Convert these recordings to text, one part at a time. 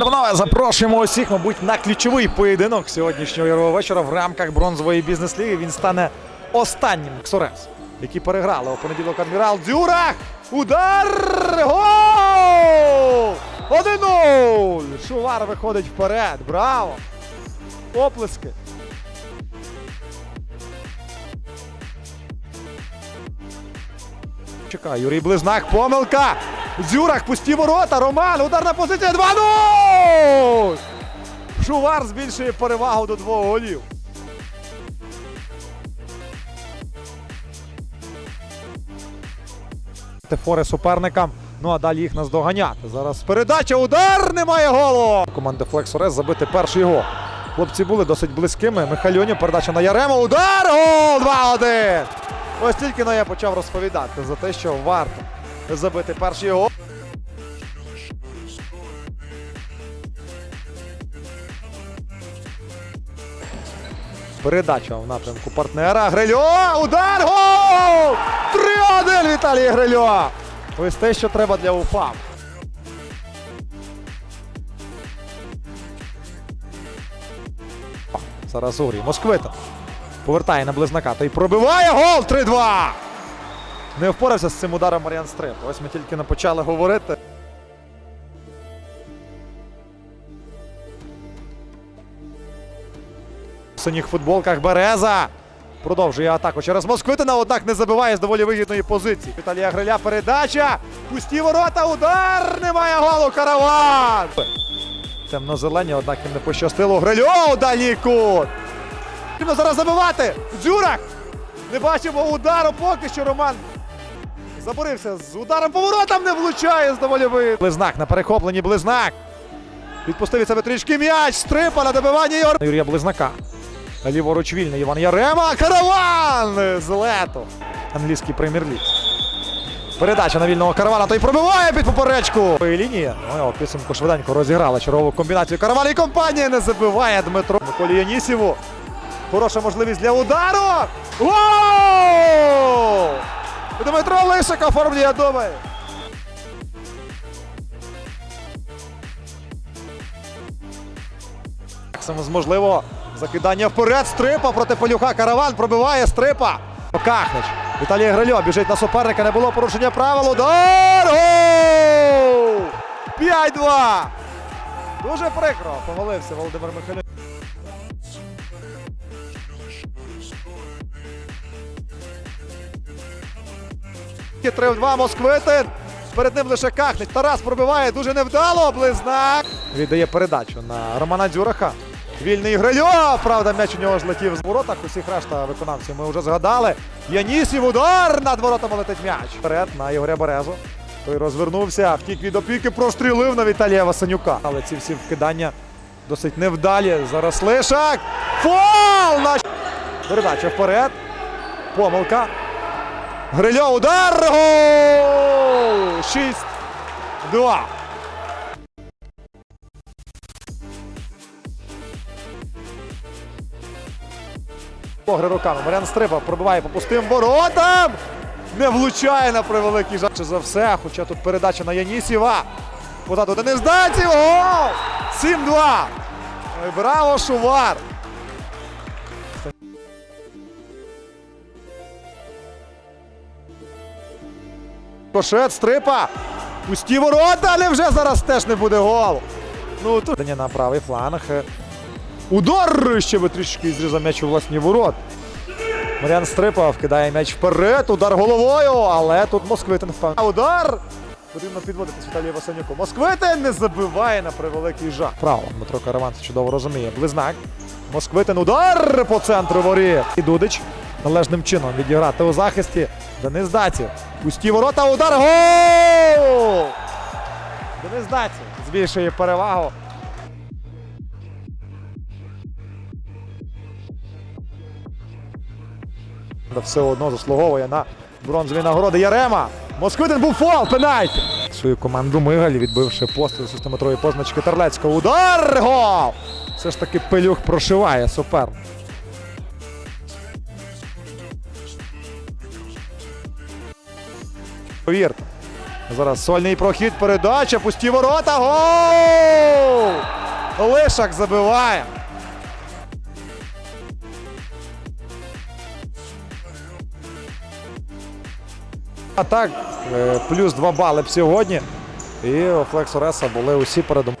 Пане запрошуємо усіх, мабуть, на ключовий поєдинок сьогоднішнього ігрового вечора в рамках бронзової бізнес-ліги. Він стане останнім Ксорес, які переграли у понеділок адмірал Дзюрах. Удар! Гол! 1-0! Шувар виходить вперед. Браво! Оплески. Чекай, Юрій Близнак, помилка. Дзюрах, пусті ворота. Роман, ударна позиція 2-0! Шувар збільшує перевагу до двох голів. Фори суперникам. Ну а далі їх наздоганяти. Зараз передача, удар, немає голу. Команда Флексорес забити перший гол. Хлопці були досить близькими. Михайльоні, передача на Ярему. Удар! Гол! 2-1! Ось тільки но я почав розповідати за те, що варто забити перший гол. Передача в напрямку партнера. Грильо! Удар! Гол! 3-1 Віталій Грильо! Ось те, що треба для УФА. Зараз Урій. Москвита. Повертає на близнака. Та й пробиває гол 3-2. Не впорався з цим ударом Маріан Стрип. Ось ми тільки не почали говорити. Синіх футболках Береза. Продовжує атаку через Москвитина, однак не забиває з доволі вигідної позиції. Віталія Гриля передача. Пусті ворота. Удар. Немає голу. Караван. Темно-зелені, однак їм не пощастило. Грильо, далі кут. Потрібно зараз забивати. Дзюрак. Не бачимо удару поки що Роман. Заборився з ударом по воротам не влучає з доволі вид. Близнак на перехопленні Близнак. Відпустив від себе трішки м'яч. Стрипа на добиванні Йор... Юрія Близнака. Ліворуч вільний Іван Ярема. Караван з лету. Англійський прем'єр-ліг. Передача на вільного каравана. Той пробиває під поперечку. Лінія. Ну, о, підсумку швиденько розіграла чергову комбінацію. Караван і компанія не забиває Дмитро. Миколі Янісіву. Хороша можливість для удару. Гол! Дмитро Лисик оформлює доми. Максимум з можливого закидання вперед. Стрипа проти Полюха. Караван пробиває Стрипа. Кахнич. Віталій Грильо біжить на суперника. Не було порушення правил. Удар! Гол! 5-2. Дуже прикро. Помолився Володимир Михайлович. 3 в 2 Москвитин. Перед ним лише Кахнич. Тарас пробиває дуже невдало. Близнак. Віддає передачу на Романа Дзюраха. Вільний Грильо. Правда, м'яч у нього ж летів з воротах. Усіх решта виконавців ми вже згадали. Янісів удар над воротами летить м'яч. Вперед на Ігоря Березу. Той розвернувся, втік від опіки, прострілив на Віталія Васанюка. Але ці всі вкидання досить невдалі. Зараз Лишак. Фол! Наш... Передача вперед. Помилка. Грильо, удар! Гол! 6-2. Погри руками. Маріан Стрипа пробиває по пустим воротам. Не влучає на превеликий жаль. За все, хоча тут передача на Янісєва. Позаду Денис Данців. Гол! 7-2. Браво, Шувар! Кошет, стрипа. Пусті ворота, але вже зараз теж не буде гол. Ну тут на правий фланг. Удар ще би трішки зрізав м'яч у власні ворот. Маріан Стрипа вкидає м'яч вперед, удар головою, але тут Москвитин впевнений. Удар! Потрібно підводити Віталію Васенюку. Москвитин не забиває на превеликий жах. Право, Дмитро Караван це чудово розуміє. Близнак. Москвитин удар по центру воріт. І Дудич належним чином відіграти у захисті. Денис Даців. Пусті ворота, удар. Гол! Денис Даців збільшує перевагу. Все одно заслуговує на бронзові нагороди. Ярема. Москвитин був фол, пенальті. Свою команду Мигаль, відбивши постріл з 6-метрової позначки Терлецького. Удар! Гол! Все ж таки пилюх прошиває супер. Повірте. Зараз сольний прохід, передача, пусті ворота. Гол! Лишак забиває. А так, е, плюс 2 бали б сьогодні. І у Флекс Ореса були усі передом.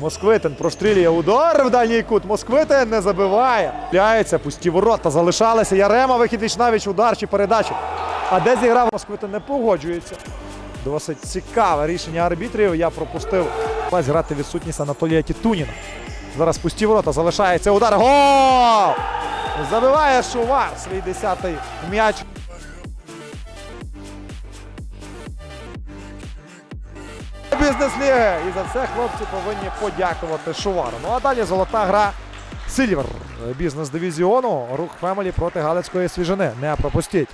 Москвитин прострілює удар в дальній кут. Москвитин не забиває. Пляється, пусті ворота. Залишалися Ярема, вихід Вічнавіч, удар чи передача. А де зіграв Москвитин не погоджується. Досить цікаве рішення арбітрів. Я пропустив Має грати відсутність Анатолія Тітуніна. Зараз пусті ворота. Залишається удар. Гол! Забиває Шувар свій десятий м'яч. Бізнес-ліги. І за це хлопці повинні подякувати Шувару. Ну а далі золота гра Сильвер бізнес-дивізіону. Рух Фемелі проти Галицької свіжини. Не пропустіть.